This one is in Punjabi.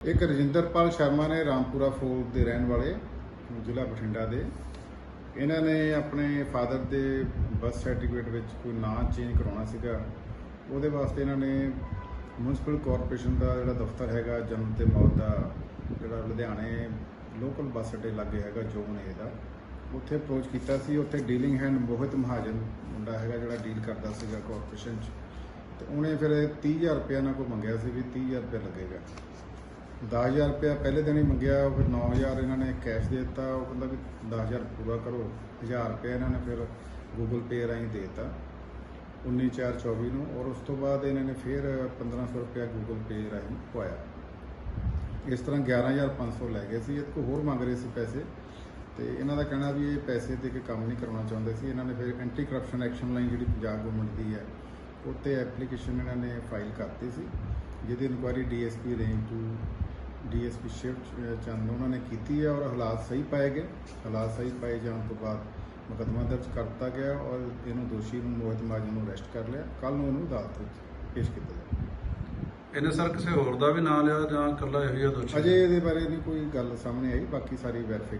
ਇੱਕ ਰਜਿੰਦਰਪਾਲ ਸ਼ਰਮਾ ਨੇ ਰਾਮਪੁਰਾ ਫੋਰਟ ਦੇ ਰਹਿਣ ਵਾਲੇ, ਜ਼ਿਲ੍ਹਾ ਬਠਿੰਡਾ ਦੇ। ਇਹਨਾਂ ਨੇ ਆਪਣੇ ਫਾਦਰ ਦੇ ਬਰਥ ਸਰਟੀਫਿਕੇਟ ਵਿੱਚ ਕੋਈ ਨਾਂ ਚੇਂਜ ਕਰਾਉਣਾ ਸੀਗਾ। ਉਹਦੇ ਵਾਸਤੇ ਇਹਨਾਂ ਨੇ ਮਿਊਨਿਸਪਲ ਕਾਰਪੋਰੇਸ਼ਨ ਦਾ ਜਿਹੜਾ ਦਫ਼ਤਰ ਹੈਗਾ, ਜਨਮ ਤੇ ਮੌਤ ਦਾ ਜਿਹੜਾ ਲੁਧਿਆਣੇ ਲੋਕਲ ਬੱਸ ਅੱਡੇ ਲਾਗੇ ਹੈਗਾ, ਜੋਨ ਏ ਦਾ, ਉੱਥੇ ਅਪਰੋਚ ਕੀਤਾ ਸੀ। ਉੱਥੇ ਡੀਲਿੰਗ ਹੈਂਡ ਮੋਹਿਤ ਮਹਾਜਨ ਮੁੰਡਾ ਹੈਗਾ ਜਿਹੜਾ ਡੀਲ ਕਰਦਾ ਸੀਗਾ ਕਾਰਪੋਰੇਸ਼ਨ 'ਚ। ਤੇ ਉਹਨੇ ਫਿਰ 30000 ਰੁਪਏ ਇਹਨਾਂ ਕੋਲ ਮੰਗਿਆ ਸੀ ਵੀ 30000 ਰੁਪਏ ਲੱਗੇਗਾ। 10000 ਰੁਪਇਆ ਪਹਿਲੇ ਦਿਨ ਹੀ ਮੰਗਿਆ ਫਿਰ 9000 ਇਹਨਾਂ ਨੇ ਕੈਸ਼ ਦੇ ਦਿੱਤਾ, ਉਹ ਕਹਿੰਦਾ ਵੀ 10000 ਪੂਰਾ ਕਰੋ 1000 ਰੁਪਇਆ ਇਹਨਾਂ ਨੇ ਫਿਰ ਗੂਗਲ ਪੇ ਰਾਹੀਂ ਦੇ ਦਿੱਤਾ 19424 ਨੂੰ, ਔਰ ਉਸ ਤੋਂ ਬਾਅਦ ਇਹਨਾਂ ਨੇ ਫਿਰ 1500 ਰੁਪਇਆ ਗੂਗਲ ਪੇ ਰਾਹੀਂ ਪਵਾਇਆ। ਇਸ ਤਰ੍ਹਾਂ 11500 ਲੈ ਗਏ ਸੀ, ਇਹ ਤੋਂ ਹੋਰ ਮੰਗ ਰਹੇ ਸੀ ਪੈਸੇ, ਤੇ ਇਹਨਾਂ ਦਾ ਕਹਿਣਾ ਵੀ ਇਹ ਪੈਸੇ 'ਤੇ ਕੋਈ ਕੰਮ ਨਹੀਂ ਕਰਾਉਣਾ ਚਾਹੁੰਦੇ ਸੀ, ਇਹਨਾਂ ਨੇ ਫਿਰ ਐਂਟੀ ਕਰਪਸ਼ਨ ਐਕਸ਼ਨ ਲਾਈਨ ਜਿਹੜੀ ਪੰਜਾਬ ਗਵਰਨਮੈਂਟ ਦੀ ਹੈ, ਉੱਤੇ ਐਪਲੀਕੇਸ਼ਨ ਇਹਨਾਂ ਨੇ ਫਾਈਲ ਕਰਤੀ ਸੀ, ਜਿਹਦੀ enquiry DSP range two DSP Shiv Chand ਉਹਨਾਂ ਨੇ ਕੀਤੀ ਹੈ ਔਰ ਹਾਲਾਤ ਸਹੀ ਪਾਏ ਗਏ। ਹਾਲਾਤ ਸਹੀ ਪਾਏ ਜਾਣ ਤੋਂ ਬਾਅਦ ਮੁਕੱਦਮਾ ਦਰਜ ਕਰ ਦਿੱਤਾ ਗਿਆ ਔਰ ਇਹਨੂੰ ਦੋਸ਼ੀ ਨੂੰ ਮੋਹਿਤ ਮਾਜਨ ਨੂੰ ਅਰੈਸਟ ਕਰ ਲਿਆ। ਕੱਲ ਨੂੰ ਇਹਨੂੰ ਅਦਾਲਤ ਵਿੱਚ ਪੇਸ਼ ਕੀਤਾ ਜਾਏਗਾ ਇਹਨੇ ਸਰ ਕਿਸੇ ਹੋਰ ਦਾ ਵੀ ਨਾਂ ਲਿਆ ਜਾਂ ਇਕੱਲਾ ਇਹੋ ਜਿਹਾ ਦੋਸ਼ੀ? ਅਜੇ ਇਹਦੇ ਬਾਰੇ ਨਹੀਂ ਕੋਈ ਗੱਲ ਸਾਹਮਣੇ ਆਈ ਬਾਕੀ ਸਾਰੀ ਵੈਰੀਫਾਈ